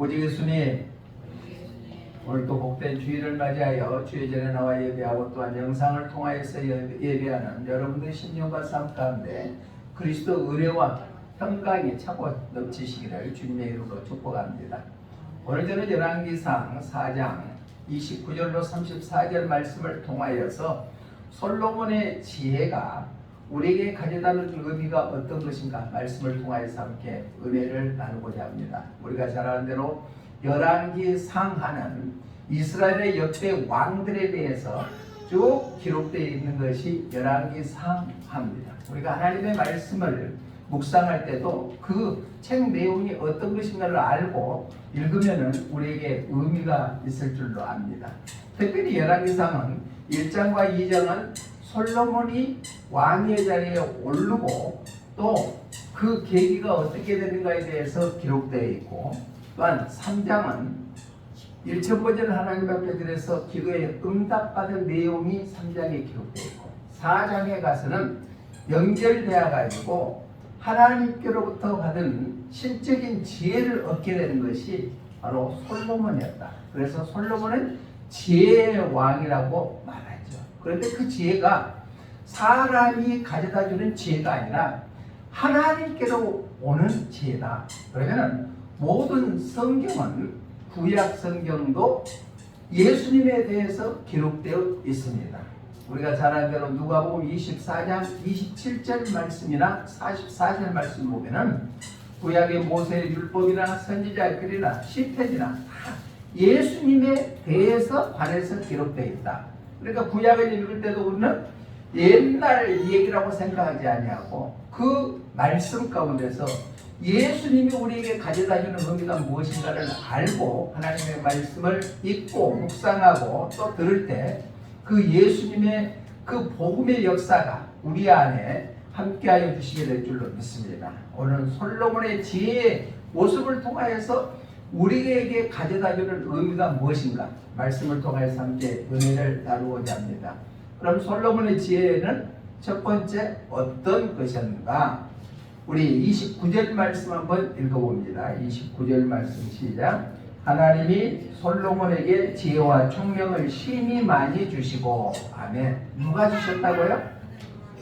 오직 예수님 오늘도 복된 주일을 맞이하여 주의 전에 나와 예배하고 또한 영상을 통하여서 예- 예배하는 여러분들의 신령과 삶 가운데 그리스도 의뢰와 평강이 차고 넘치시기를 주님의 이름으로 축복합니다. 오늘 저는 열왕기상 4장 29절로 34절 말씀을 통하여서 솔로몬의 지혜가 우리에게 가져다는 의미가 어떤 것인가 말씀을 통하여서 함께 은혜를 나누고자 합니다. 우리가 잘 아는 대로 열왕기 상하는 이스라엘의 역대 왕들에 대해서 쭉 기록되어 있는 것이 열왕기 상하입니다. 우리가 하나님의 말씀을 묵상할 때도 그 책 내용이 어떤 것인가를 알고 읽으면은 우리에게 의미가 있을 줄로 압니다. 특별히 열왕기상은 1장과 2장은 솔로몬이 왕의 자리에 오르고 또 그 계기가 어떻게 되는가에 대해서 기록되어 있고 또한 3장은 1천 번째는 하나님 앞에 드려서 기도에 응답받은 내용이 3장에 기록되어 있고 4장에 가서는 연결되어 가지고 하나님께로부터 받은 신적인 지혜를 얻게 되는 것이 바로 솔로몬이었다. 그래서 솔로몬은 지혜의 왕이라고 말하죠. 그런데 그 지혜가 사람이 가져다 주는 지혜가 아니라 하나님께로 오는 지혜다. 그러면 모든 성경은 구약 성경도 예수님에 대해서 기록되어 있습니다. 우리가 잘 아는 대로 누가복음 24장 27절 말씀이나 44절 말씀 보면은 구약의 모세의 율법이나 선지자의 글이나 시편이나 다 예수님에 대해서 관해서 기록되어 있다. 그러니까 구약을 읽을 때도 우리는 옛날 얘기라고 생각하지 아니하고 그 말씀 가운데서 예수님이 우리에게 가져다주는 의미가 무엇인가를 알고 하나님의 말씀을 읽고 묵상하고 또 들을 때 그 예수님의 그 복음의 역사가 우리 안에 함께하여 주시게 될 줄로 믿습니다. 오늘 솔로몬의 지혜의 모습을 통하여서 우리에게 가져다주는 의미가 무엇인가 말씀을 통해서 함께 은혜를 나누고자 합니다. 그럼 솔로몬의 지혜는 첫 번째 어떤 것이었는가? 우리 29절 말씀 한번 읽어봅니다. 29절 말씀 시작. 하나님이 솔로몬에게 지혜와 총명을 심히 많이 주시고 아멘. 누가 주셨다고요?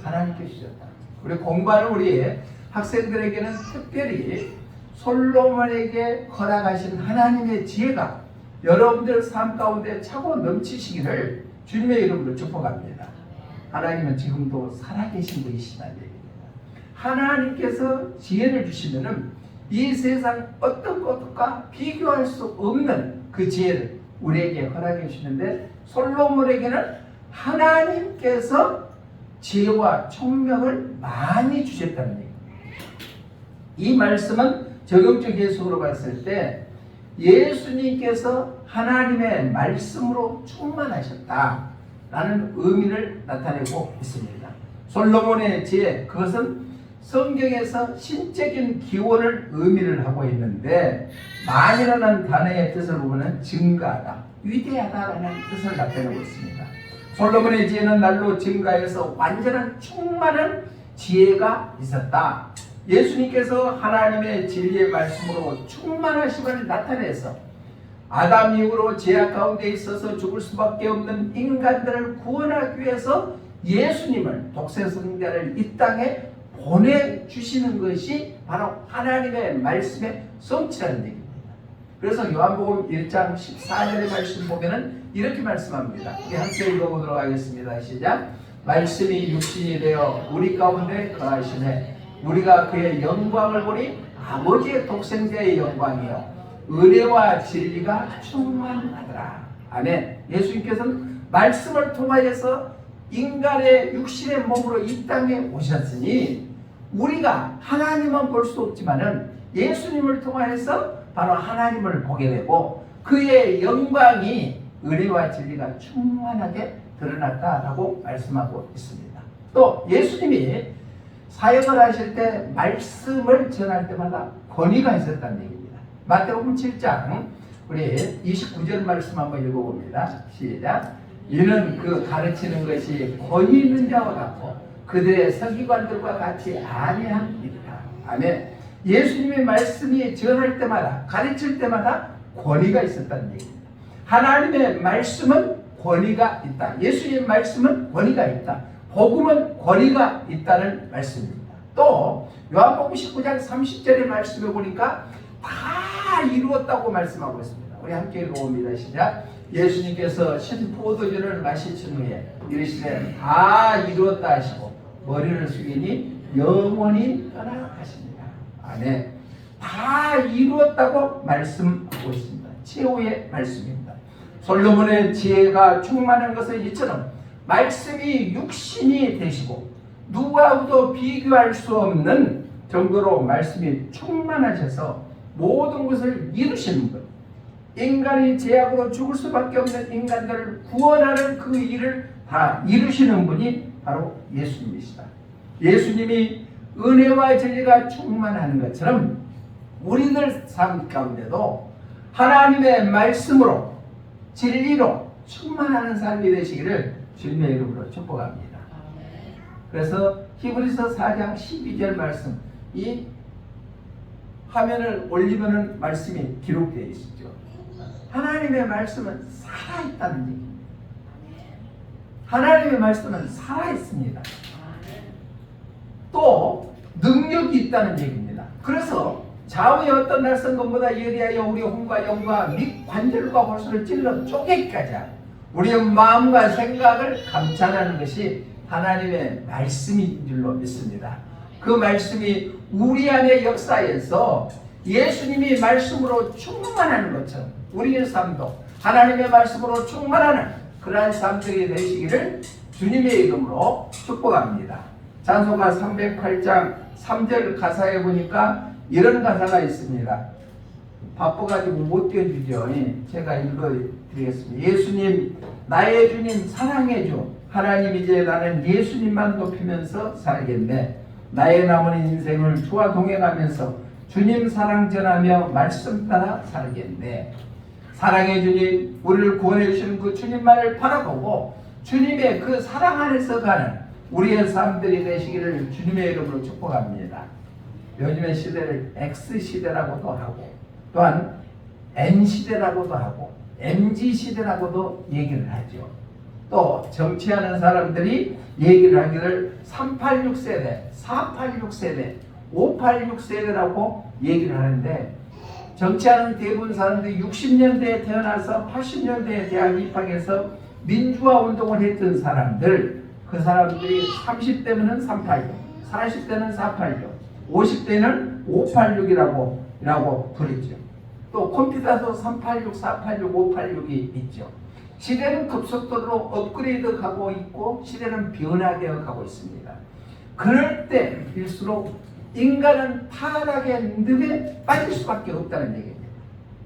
하나님께 주셨다. 우리 공부하는 우리 학생들에게는 특별히 솔로몬에게 허락하신 하나님의 지혜가 여러분들 삶 가운데 차고 넘치시기를 주님의 이름으로 축복합니다. 하나님은 지금도 살아계신 분이시다는 얘기입니다. 하나님께서 지혜를 주시면은 이 세상 어떤 것과 비교할 수 없는 그 지혜를 우리에게 허락해 주시는데 솔로몬에게는 하나님께서 지혜와 총명을 많이 주셨다는 얘기입니다. 이 말씀은 적용적 해석으로 봤을 때 예수님께서 하나님의 말씀으로 충만하셨다라는 의미를 나타내고 있습니다. 솔로몬의 지혜 그것은 성경에서 신적인 기원을 의미를 하고 있는데 만이라는 단어의 뜻을 보면 증가하다, 위대하다라는 뜻을 나타내고 있습니다. 솔로몬의 지혜는 날로 증가해서 완전한 충만한 지혜가 있었다. 예수님께서 하나님의 진리의 말씀으로 충만하심을 나타내서 아담 이후로 죄악 가운데 있어서 죽을 수밖에 없는 인간들을 구원하기 위해서 예수님을 독생성자를 이 땅에 보내주시는 것이 바로 하나님의 말씀의 성취라는 얘기입니다. 그래서 요한복음 1장 14절의 말씀 보면은 이렇게 말씀합니다. 함께 읽어보도록 하겠습니다. 시작. 말씀이 육신이 되어 우리 가운데 거하시네. 우리가 그의 영광을 보니 아버지의 독생자의 영광이요. 은혜와 진리가 충만하더라. 아멘. 예수님께서는 말씀을 통하여서 인간의 육신의 몸으로 이 땅에 오셨으니 우리가 하나님은 볼 수 없지만은 예수님을 통하여서 바로 하나님을 보게 되고 그의 영광이 은혜와 진리가 충만하게 드러났다라고 말씀하고 있습니다. 또 예수님이 사역을 하실 때 말씀을 전할 때마다 권위가 있었다는 얘기입니다. 마태복음 7장 우리 29절 말씀 한번 읽어봅니다. 시작. 이는 그 가르치는 것이 권위 있는 자와 같고 그들의 서기관들과 같이 아니함이다. 아멘. 예수님의 말씀이 전할 때마다 가르칠 때마다 권위가 있었다는 얘기입니다. 하나님의 말씀은 권위가 있다. 예수님의 말씀은 권위가 있다. 복음은 권위가 있다는 말씀입니다. 또 요한복음 19장 30절의 말씀에 보니까 다 이루었다고 말씀하고 있습니다. 우리 함께 읽어봅니다. 시작. 예수님께서 신포도주를 마시신 후에 이르시되 다 이루었다 하시고 머리를 숙이니 영원히 떠나가십니다. 아멘. 다 이루었다고 말씀하고 있습니다. 최후의 말씀입니다. 솔로몬의 지혜가 충만한 것은 이처럼 말씀이 육신이 되시고 누구하고도 비교할 수 없는 정도로 말씀이 충만하셔서 모든 것을 이루시는 것. 인간이 죄악으로 죽을 수밖에 없는 인간들을 구원하는 그 일을 다 이루시는 분이 바로 예수님이시다. 예수님이 은혜와 진리가 충만하는 것처럼 우리들 삶 가운데도 하나님의 말씀으로 진리로 충만하는 삶이 되시기를 주님의 이름으로 축복합니다. 그래서 히브리서 4장 12절 말씀 이 화면을 올리면은 말씀이 기록되어 있죠. 하나님의 말씀은 살아있다는 얘기입니다. 하나님의 말씀은 살아있습니다. 또 능력이 있다는 얘기입니다. 그래서 좌우의 어떤 낯선 것보다 예리하여 우리 혼과 영과 및 관절과 골수를 찔러 쪼개기까지 하고 우리의 마음과 생각을 감찰하는 것이 하나님의 말씀인 줄로 믿습니다. 그 말씀이 우리 안에 역사에서 예수님이 말씀으로 충만하는 것처럼 우리의 삶도 하나님의 말씀으로 충만하는 그러한 삶들이 되시기를 주님의 이름으로 축복합니다. 찬송가 308장 3절 가사에 보니까 이런 가사가 있습니다. 바빠가지고 못 띄워주죠. 예, 제가 읽어 드리겠습니다. 예수님, 나의 주님, 사랑의 주. 하나님 이제 나는 예수님만 높이면서 살겠네. 나의 남은 인생을 주와 동행하면서 주님 사랑 전하며 말씀 따라 살겠네. 사랑의 주님, 우리를 구원해 주시는 그 주님만을 바라보고 주님의 그 사랑 안에서 가는 우리의 삶들이 되시기를 주님의 이름으로 축복합니다. 요즘의 시대를 X 시대라고도 하고 또한 N 시대라고도 하고 MG 시대라고도 얘기를 하죠. 또 정치하는 사람들이 얘기를 하기를 386 세대, 486 세대, 586 세대라고 얘기를 하는데 정치하는 대부분 사람들이 60년대에 태어나서 80년대에 대학 입학해서 민주화 운동을 했던 사람들 그 사람들이 30대면 386, 40대는 486, 50대는 586이라고 라고 부르죠. 또 컴퓨터도 386, 486, 586이 있죠. 시대는 급속도로 업그레이드 가고 있고 시대는 변화되어 가고 있습니다. 그럴 때일수록 인간은 타락의 늪에 빠질 수밖에 없다는 얘기입니다.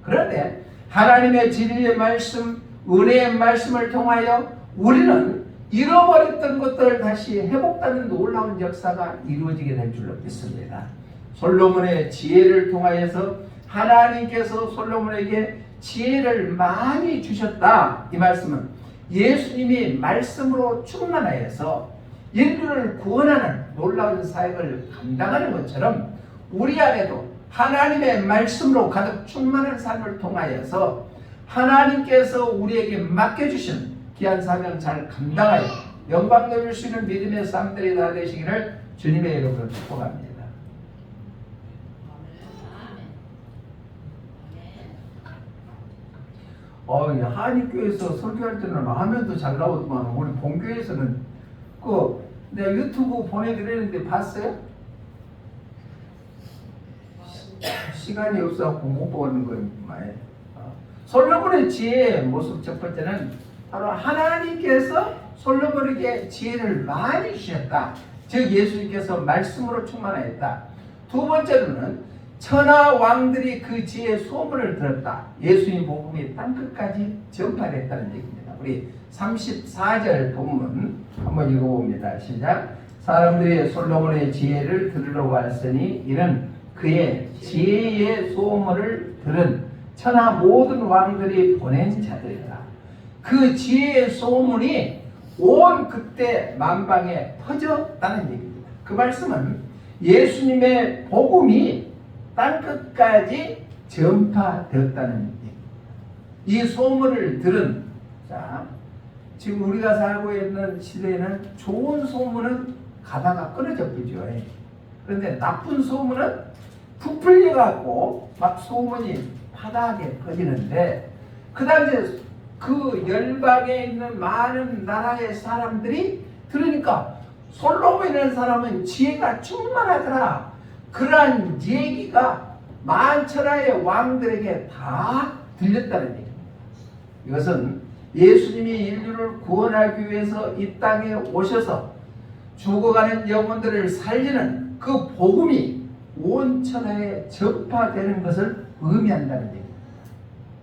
그런데 하나님의 진리의 말씀, 은혜의 말씀을 통하여 우리는 잃어버렸던 것들을 다시 회복하는 놀라운 역사가 이루어지게 될 줄로 믿습니다. 솔로몬의 지혜를 통하여서 하나님께서 솔로몬에게 지혜를 많이 주셨다. 이 말씀은 예수님이 말씀으로 충만하여서 인류를 구원하는 놀라운 사역을 감당하는 것처럼 우리 안에도 하나님의 말씀으로 가득 충만한 삶을 통하여서 하나님께서 우리에게 맡겨주신 귀한 사명 잘 감당하여 영광 돌릴 수 있는 믿음의 삶들이 다 되시기를 주님의 이름으로 축복합니다. 어, 한인교회에서 설교할 때는 화면도 잘 나오지만 우리 본교회에서는 그 내가 유튜브 보내드리는데 봤어요? 시간이 없어갖고 못 보는 거예요. 솔로몬의 지혜의 모습 첫 번째는 바로 하나님께서 솔로몬에게 지혜를 많이 주셨다. 즉 예수님께서 말씀으로 충만하였다. 두 번째로는 천하 왕들이 그 지혜의 소문을 들었다. 예수님 복음이 땅끝까지 전파됐다는 얘기입니다. 우리 34절 본문 한번 읽어봅니다. 시작. 사람들이 솔로몬의 지혜를 들으러 왔으니 이는 그의 지혜의 소문을 들은 천하 모든 왕들이 보낸 자들이다. 그 지혜의 소문이 온 그때 만방에 퍼졌다는 얘기입니다. 그 말씀은 예수님의 복음이 땅 끝까지 전파되었다는 얘기. 이 소문을 들은 자 지금 우리가 살고 있는 시대에는 좋은 소문은 가다가 끊어져 버죠. 그런데 나쁜 소문은 부풀려 갖고 막 소문이 파다하게 퍼지는데 그 당시에 그 열방에 있는 많은 나라의 사람들이 들으니까 솔로몬이라는 사람은 지혜가 충만하더라. 그러한 얘기가 만천하의 왕들에게 다 들렸다는 얘기입니다. 이것은 예수님이 인류를 구원하기 위해서 이 땅에 오셔서 죽어가는 영혼들을 살리는 그 복음이 온 천하에 전파되는 것을 의미한다는 얘기입니다.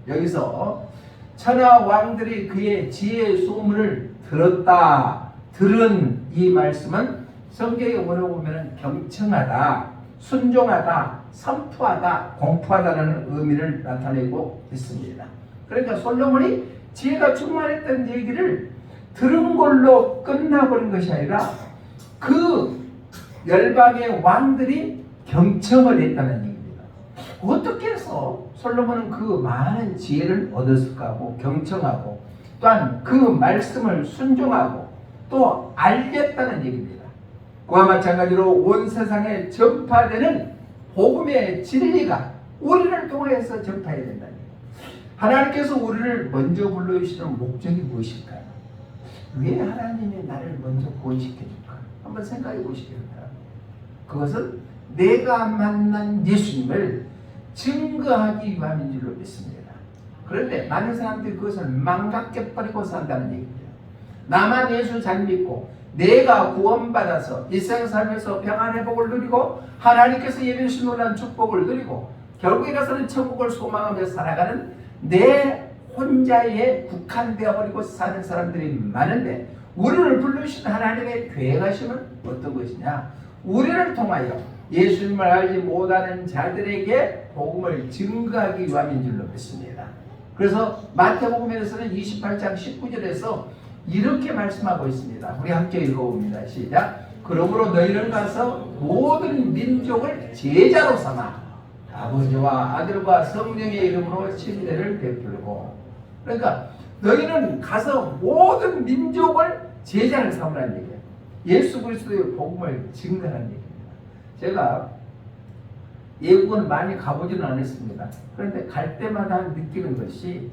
여기서 천하 왕들이 그의 지혜의 소문을 들었다. 들은 이 말씀은 성경에 원어 보면 경청하다, 순종하다, 선포하다, 공포하다라는 의미를 나타내고 있습니다. 그러니까 솔로몬이 지혜가 충만했던 얘기를 들은 걸로 끝나버린 것이 아니라 그 열방의 왕들이 경청을 했다는 얘기입니다. 어떻게 해서 솔로몬은 그 많은 지혜를 얻었을까 하고 경청하고 또한 그 말씀을 순종하고 또 알겠다는 얘기입니다. 그와 마찬가지로 온 세상에 전파되는 복음의 진리가 우리를 통해서 전파해야 된다는 얘기입니다. 하나님께서 우리를 먼저 불러주시는 목적이 무엇일까요? 왜 하나님이 나를 먼저 구원시켜줄까? 한번 생각해 보시기 바랍니다. 그것은 내가 만난 예수님을 증거하기 위함인 줄로 믿습니다. 그런데 많은 사람들이 그것을 망각해 버리고 산다는 얘기입니다. 나만 예수 잘 믿고 내가 구원받아서 일생 살면서 평안의 복을 누리고 하나님께서 예비하신 놀란 축복을 누리고 결국에 가서는 천국을 소망하며 살아가는 내 혼자에 국한되어 버리고 사는 사람들이 많은데 우리를 부르신 하나님의 계획하심은 어떤 것이냐? 우리를 통하여 예수님을 알지 못하는 자들에게 복음을 증거하기 위함인 줄로 믿습니다. 그래서 마태복음에서는 28장 19절에서 이렇게 말씀하고 있습니다. 우리 함께 읽어봅니다. 시작. 그러므로 너희는 가서 모든 민족을 제자로 삼아 아버지와 아들과 성령의 이름으로 침례를 베풀고 그러니까 너희는 가서 모든 민족을 제자를 삼으라는 얘기예요. 예수 그리스도의 복음을 증거하는 얘기입니다. 제가 예국은 많이 가보지는 않았습니다. 그런데 갈 때마다 느끼는 것이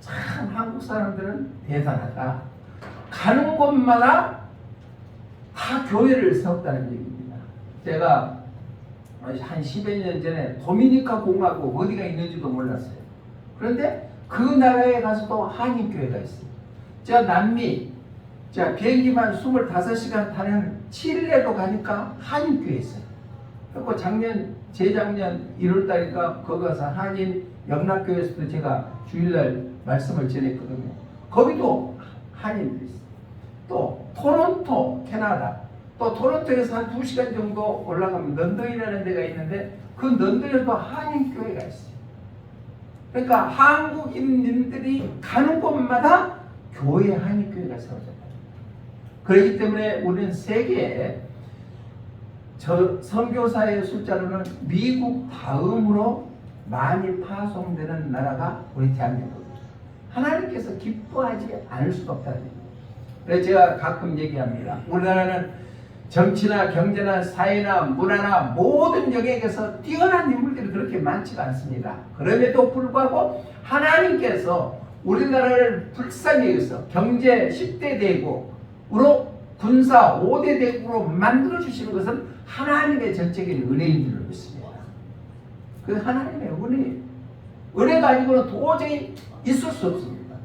참 한국 사람들은 대단하다. 가는 곳마다 다 교회를 세웠다는 얘기입니다. 제가 한 10여 년 전에 도미니카 공화국 어디가 있는지도 몰랐어요. 그런데 그 나라에 가서도 한인교회가 있어요. 제가 남미, 자 비행기만 25시간 타는 칠레도 가니까 한인교회 있어요. 그리고 작년, 재작년 1월달인가 거기 가서 한인 영락교회에서도 제가 주일날 말씀을 전했거든요. 거기도 있어요. 또 토론토, 캐나다. 또 토론토에서 한 2시간 정도 올라가면 런던이라는 데가 있는데 그 런던에도 한인교회가 있어요. 그러니까 한국인들이 가는 곳마다 교회 한인교회가 세워졌다. 그렇기 때문에 우리는 세계에 저 선교사의 숫자로는 미국 다음으로 많이 파송되는 나라가 우리 대한민국입니다. 하나님께서 기뻐하지 않을 수가 없다는 얘기예요. 그래서 제가 가끔 얘기합니다. 우리나라는 정치나 경제나 사회나 문화나 모든 영역에서 뛰어난 인물들이 그렇게 많지가 않습니다. 그럼에도 불구하고 하나님께서 우리나라를 불쌍히 여기서 경제 10대 대국으로 군사 5대 대국으로 만들어 주시는 것은 하나님의 전적인 은혜인 줄로 믿습니다. 그 하나님의 은혜. 은혜가 아니고는 도저히 있을 수 없습니다.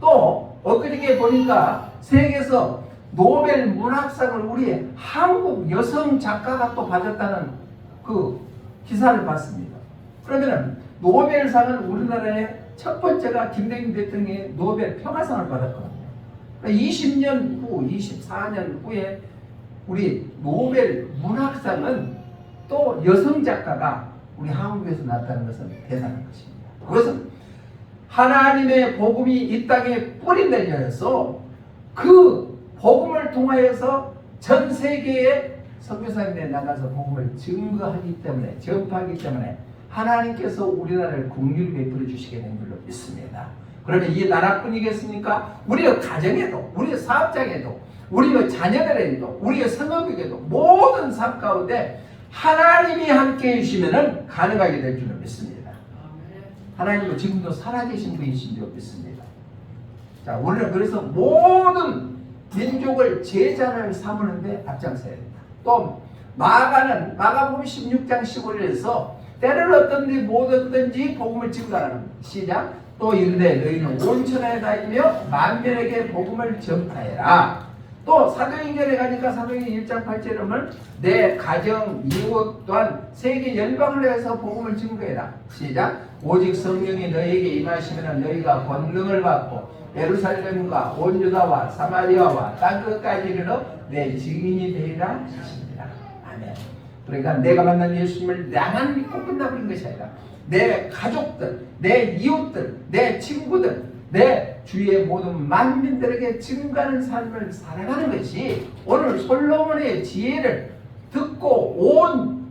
또 엊그저께 보니까 세계에서 노벨 문학상을 우리 한국 여성 작가가 또 받았다는 그 기사를 봤습니다. 그러면은 노벨상은 우리나라의 첫 번째가 김대중 대통령이 노벨 평화상을 받았거든요. 20년 그러니까 후, 24년 후에 우리 노벨 문학상은 또 여성 작가가 우리 한국에서 나타나는 것은 대단한 것입니다. 그것은 하나님의 복음이 이 땅에 뿌리 내려서 그 복음을 통하여서 전 세계에 선교사님에 나가서 복음을 증거하기 때문에 전파하기 때문에 하나님께서 우리나라를 국률 베풀어 주시게 된 줄로 믿습니다. 그러면 이 나라뿐이겠습니까? 우리의 가정에도, 우리의 사업장에도, 우리의 자녀들에게도, 우리의 성업에게도 모든 삶 가운데 하나님이 함께 해주시면 가능하게 될 줄로 믿습니다. 하나님은 지금도 살아계신 분이신 줄 믿습니다. 자, 우리는 그래서 모든 민족을 제자를 삼으는데 앞장서야 된다. 또 마가는 마가복음 16장 15절에서 때를 얻든지 못 얻든지 복음을 증거하는 시작 또 이르되 너희는 온 천하에 다니며 만민에게 복음을 전파해라. 또 사도행전에 가니까 사도행전 1장 8절에 보면 내 가정 이웃 또한 세계 열방을 위해서 복음을 증거해라. 시작 오직 성령이 너희에게 임하시면 너희가 권능을 받고 예루살렘과 온 유다와 사마리아와 땅 끝까지 이르러 내 증인이 되리라 하십니다. 아멘. 그러니까 내가 만난 예수님을 나만 믿고 끝나버린 것이 아니라 내 가족들, 내 이웃들, 내 친구들, 내 주위의 모든 만민들에게 증가하는 삶을 살아가는 것이 오늘 솔로몬의 지혜를 듣고 온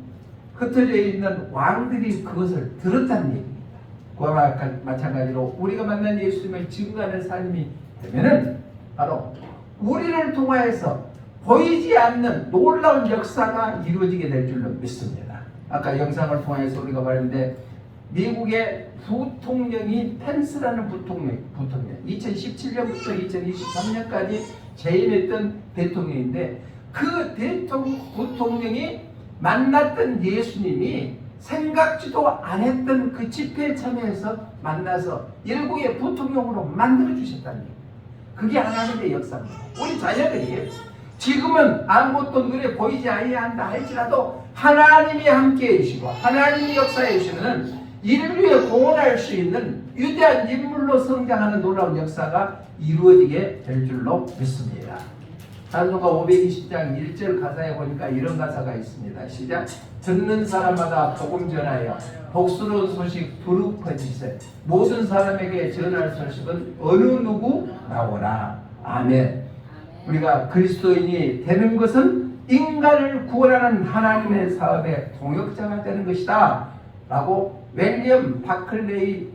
흩어져 있는 왕들이 그것을 들었다는 얘기입니다. 그와 마찬가지로 우리가 만난 예수님을 증거하는 삶이 되면은 바로 우리를 통하여서 보이지 않는 놀라운 역사가 이루어지게 될 줄로 믿습니다. 아까 영상을 통해서 우리가 말했는데 미국의 부통령이 펜스라는 부통령, 부통령 2017년부터 2023년까지 재임했던 대통령인데 그 대통령, 부통령이 만났던 예수님이 생각지도 안 했던 그 집회에 참여해서 만나서 일국의 부통령으로 만들어 주셨다는 얘기예요. 그게 하나님의 역사입니다. 우리 자녀들이 지금은 아무것도 눈에 보이지 아니한다 할지라도 하나님이 함께 해 주시고 하나님이 역사해 주시면 인류에 공헌할 수 있는 위대한 인물로 성장하는 놀라운 역사가 이루어지게 될 줄로 믿습니다. 찬송가 520장 1절 가사에 보니까 이런 가사가 있습니다. 시작. 듣는 사람마다 복음 전하여 복스러운 소식 두루 퍼지세. 모든 사람에게 전할 소식은 어느 누구 나오라. 아멘. 우리가 그리스도인이 되는 것은 인간을 구원하는 하나님의 사업의 동역자가 되는 것이다. 라고 웰리엄 바클레이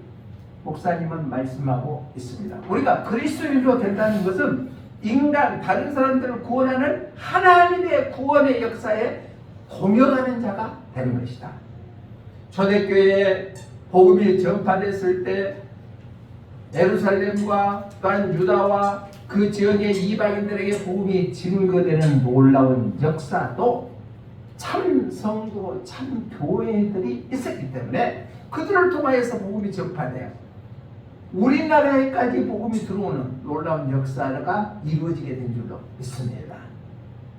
목사님은 말씀하고 있습니다. 우리가 그리스도인으로 된다는 것은 인간 다른 사람들을 구원하는 하나님의 구원의 역사에 공연하는 자가 되는 것이다. 초대교회에 복음이 전파됐을 때 예루살렘과 또한 유다와 그 지역의 이방인들에게 복음이 증거되는 놀라운 역사도 참 성도, 참 교회들이 있었기 때문에 그들을 통하여서 복음이 전파돼요. 우리나라에까지 복음이 들어오는 놀라운 역사가 이루어지게 된 줄로 믿습니다.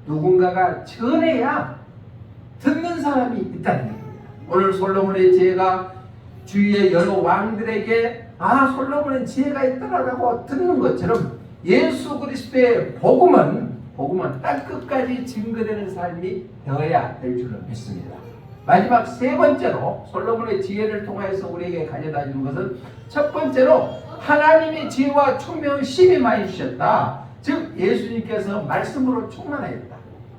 누군가가 전해야 듣는 사람이 있다는 얘기입니다. 오늘 솔로몬의 지혜가 주위의 여러 왕들에게 아 솔로몬의 지혜가 있더라라고 듣는 것처럼 예수 그리스도의 복음은 복음은 땅 끝까지 증거되는 삶이 되어야 될 줄로 믿습니다. 마지막 세 번째로 솔로몬의 지혜를 통해서 우리에게 가져다 주는 것은 첫 번째로 하나님의 지혜와 총명을 심히 많이 주셨다. 즉 예수님께서 말씀으로 충만하였다.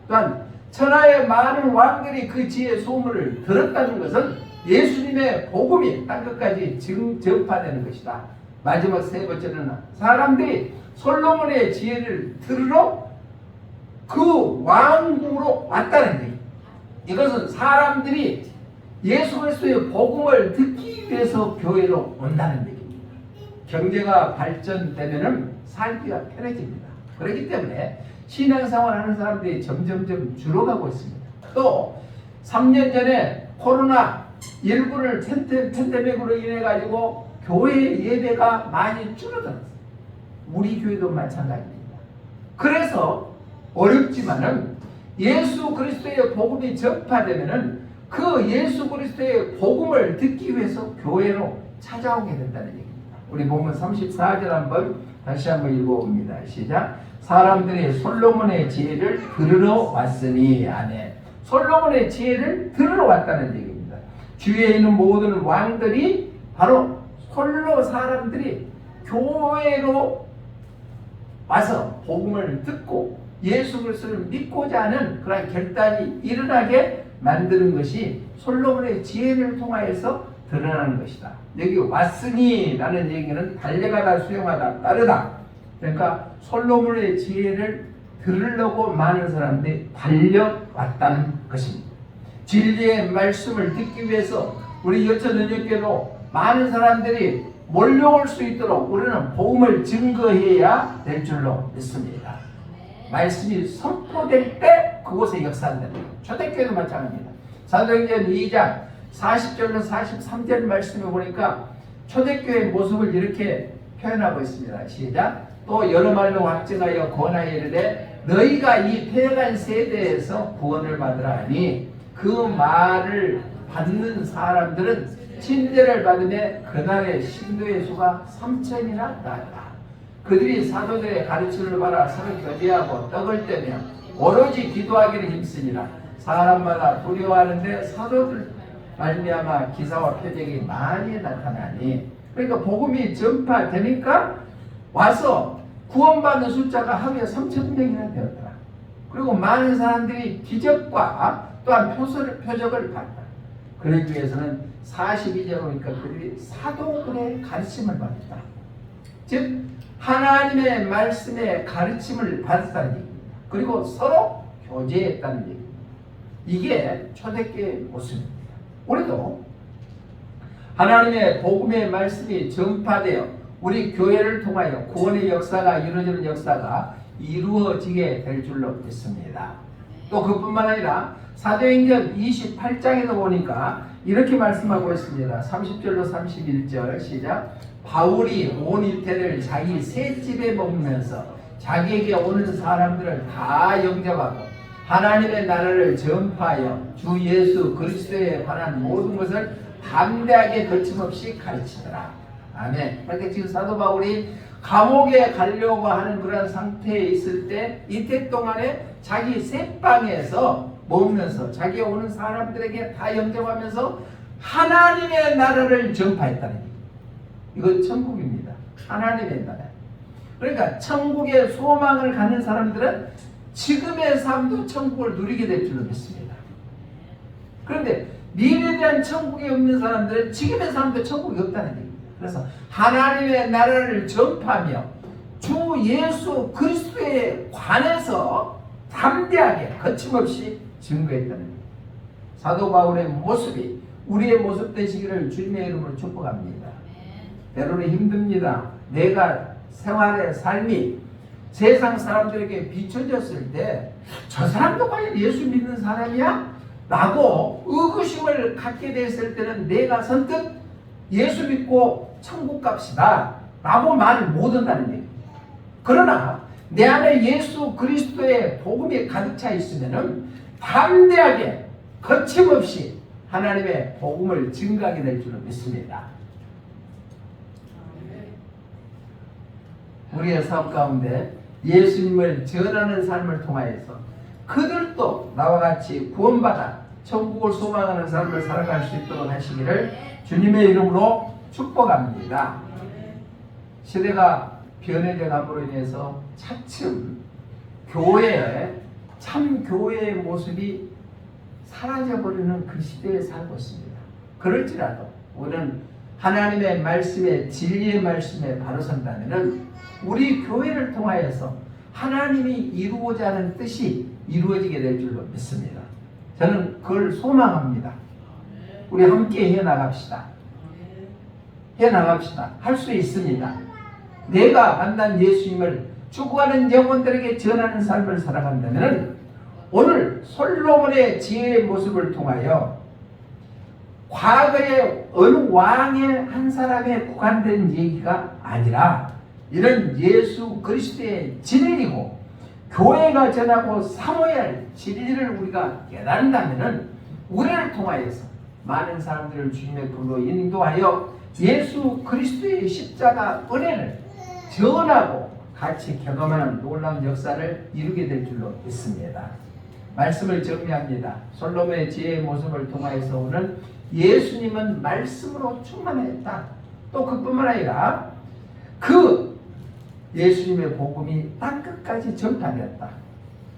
또한 천하의 많은 왕들이 그 지혜 소문을 들었다는 것은 예수님의 복음이 땅 끝까지 증 전파되는 것이다. 마지막 세 번째는 사람들이 솔로몬의 지혜를 들으러 그 왕궁으로 왔다는. 이것은 사람들이 예수 그리스도의 복음을 듣기 위해서 교회로 온다는 얘기입니다. 경제가 발전되면은 살기가 편해집니다. 그렇기 때문에 신앙생활 하는 사람들이 점점점 줄어가고 있습니다. 또 3년 전에 코로나 19를 팬데믹으로 인해 가지고 교회 예배가 많이 줄어들었어요. 우리 교회도 마찬가지입니다. 그래서 어렵지만은 예수 그리스도의 복음이 전파되면은 그 예수 그리스도의 복음을 듣기 위해서 교회로 찾아오게 된다는 얘기입니다. 우리 보면 34절 한번 다시 한번 읽어봅니다. 시작. 사람들이 솔로몬의 지혜를 들으러 왔으니 아멘. 솔로몬의 지혜를 들으러 왔다는 얘기입니다. 주위에 있는 모든 왕들이 바로 솔로 사람들이 교회로 와서 복음을 듣고 예수 그리스도를 믿고자 하는 그런 결단이 일어나게 만드는 것이 솔로몬의 지혜를 통하여서 드러나는 것이다. 여기 왔으니라는 얘기는 달려가다 수용하다 따르다. 그러니까 솔로몬의 지혜를 들으려고 많은 사람들이 달려왔다는 것입니다. 진리의 말씀을 듣기 위해서 우리 여천 은역교도 많은 사람들이 몰려올 수 있도록 우리는 복음을 증거해야 될 줄로 믿습니다. 말씀이 선포될 때 그곳에 역사한다는 거예요. 초대교회도 마찬가지입니다. 사도행전 2장 40절로 43절 말씀에 보니까 초대교회의 모습을 이렇게 표현하고 있습니다. 시작. 또 여러 말로 확증하여 권하여 이르되 너희가 이 패간 세대에서 구원을 받으라 하니 그 말을 받는 사람들은 친절을 받음에 그날의 신도의 수가 3천이나 나았다. 그들이 사도들의 가르침을 받아 서로 교제하고 떡을 떼며 오로지 기도하기를 힘쓰니라. 사람마다 두려워하는데 사도들 말미암아 기사와 표적이 많이 나타나니 그러니까 복음이 전파되니까 와서 구원받는 숫자가 하루에 3천 명이나 되었더라. 그리고 많은 사람들이 기적과 또한 표서를, 표적을 봤다. 그러기 위해서는 42절 보니까 그들이 사도들의 가르침을 받았다. 즉 하나님의 말씀의 가르침을 받았다는 얘기입니다. 그리고 서로 교제했다는 얘기입니다. 이게 초대교회의 모습입니다. 우리도 하나님의 복음의 말씀이 전파되어 우리 교회를 통하여 구원의 역사가 이루어지는 역사가 이루어지게 될 줄로 믿습니다. 또 그뿐만 아니라 사도행전 28장에도 보니까 이렇게 말씀하고 있습니다. 30절로 31절 시작. 바울이 온 이태를 자기 새 집에 머물면서 자기에게 오는 사람들을 다 영접하고 하나님의 나라를 전파하여 주 예수 그리스도에 관한 모든 것을 담대하게 거침없이 가르치더라. 아멘. 그러니까 지금 사도 바울이 감옥에 가려고 하는 그런 상태에 있을 때 이때 동안에 자기 새방에서 머무면서 자기 오는 사람들에게 다 영접하면서 하나님의 나라를 전파했다는. 이건 천국입니다. 하나님의 나라. 그러니까 천국의 소망을 갖는 사람들은 지금의 삶도 천국을 누리게 될 줄로 믿습니다. 그런데 미래에 대한 천국이 없는 사람들은 지금의 삶도 천국이 없다는 얘기입니다. 그래서 하나님의 나라를 전파하며 주 예수 그리스도에 관해서 담대하게 거침없이 증거했다는 얘기입니다. 사도 바울의 모습이 우리의 모습 되시기를 주님의 이름으로 축복합니다. 때로는 힘듭니다. 내가 생활의 삶이 세상 사람들에게 비춰졌을 때 저 사람도 과연 예수 믿는 사람이야? 라고 의구심을 갖게 됐을 때는 내가 선뜻 예수 믿고 천국 갑시다 라고 말을 못한다는 얘기 그러나 내 안에 예수 그리스도의 복음이 가득 차 있으면은 담대하게 거침없이 하나님의 복음을 증가하게 될 줄을 믿습니다. 우리의 삶 가운데 예수님을 전하는 삶을 통하여서 그들도 나와 같이 구원받아 천국을 소망하는 삶을 살아갈 수 있도록 하시기를 주님의 이름으로 축복합니다. 시대가 변해져 감으로 인해서 차츰 교회 참 교회의 모습이 사라져버리는 그 시대에 살고 있습니다. 그럴지라도 우리는 하나님의 말씀에 진리의 말씀에 바로 선다면은 우리 교회를 통하여서 하나님이 이루고자 하는 뜻이 이루어지게 될 줄로 믿습니다. 저는 그걸 소망합니다. 우리 함께 해 나갑시다. 해 나갑시다. 할 수 있습니다. 내가 만난 예수님을 추구하는 영혼들에게 전하는 삶을 살아간다면 오늘 솔로몬의 지혜의 모습을 통하여 과거의 어느 왕의 한 사람에 국한된 얘기가 아니라 이런 예수 그리스도의 진리고 교회가 전하고 사모해야 할 진리를 우리가 깨닫는다면 우리를 통하여서 많은 사람들을 주님의 불로 인도하여 예수 그리스도의 십자가 은혜를 전하고 같이 경험하는 놀라운 역사를 이루게 될 줄로 믿습니다. 말씀을 정리합니다. 솔로몬의 지혜의 모습을 통하여서 오늘 예수님은 말씀으로 충만했다. 또 그뿐만 아니라 그 예수님의 복음이 땅 끝까지 전파되었다.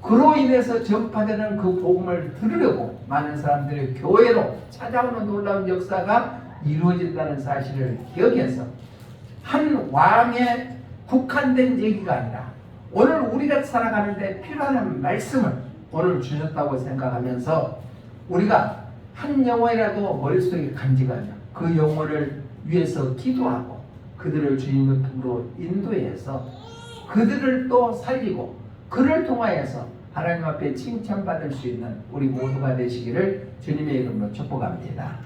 그로 인해서 전파되는 그 복음을 들으려고 많은 사람들이 교회로 찾아오는 놀라운 역사가 이루어진다는 사실을 기억해서 한 왕의 국한된 얘기가 아니라 오늘 우리가 살아가는데 필요한 말씀을 오늘 주셨다고 생각하면서 우리가 한 영혼이라도 머릿속에 간직하며 그 영혼을 위해서 기도하고 그들을 주님의 품으로 인도해서 그들을 또 살리고 그를 통하여서 하나님 앞에 칭찬받을 수 있는 우리 모두가 되시기를 주님의 이름으로 축복합니다.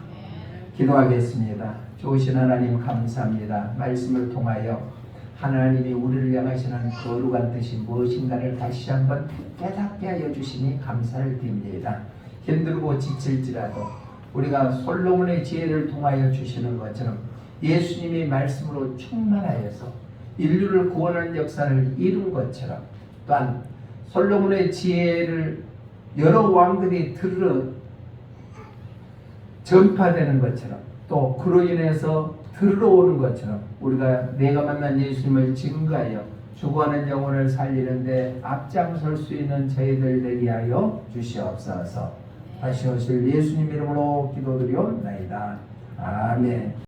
기도하겠습니다. 좋으신 하나님 감사합니다. 말씀을 통하여 하나님이 우리를 향하시는 거룩한 뜻이 무엇인가를 다시 한번 깨닫게 하여 주시니 감사를 드립니다. 힘들고 지칠지라도 우리가 솔로몬의 지혜를 통하여 주시는 것처럼 예수님이 말씀으로 충만하여서 인류를 구원하는 역사를 이룬 것처럼 또한 솔로몬의 지혜를 여러 왕들이 들으러 전파되는 것처럼 또 그로 인해서 들어오는 것처럼 우리가 내가 만난 예수님을 증거하여 죽어가는 영혼을 살리는데 앞장설 수 있는 저희들 되게 하여 주시옵소서. 다시 오실 예수님 이름으로 기도드리옵나이다. 아멘.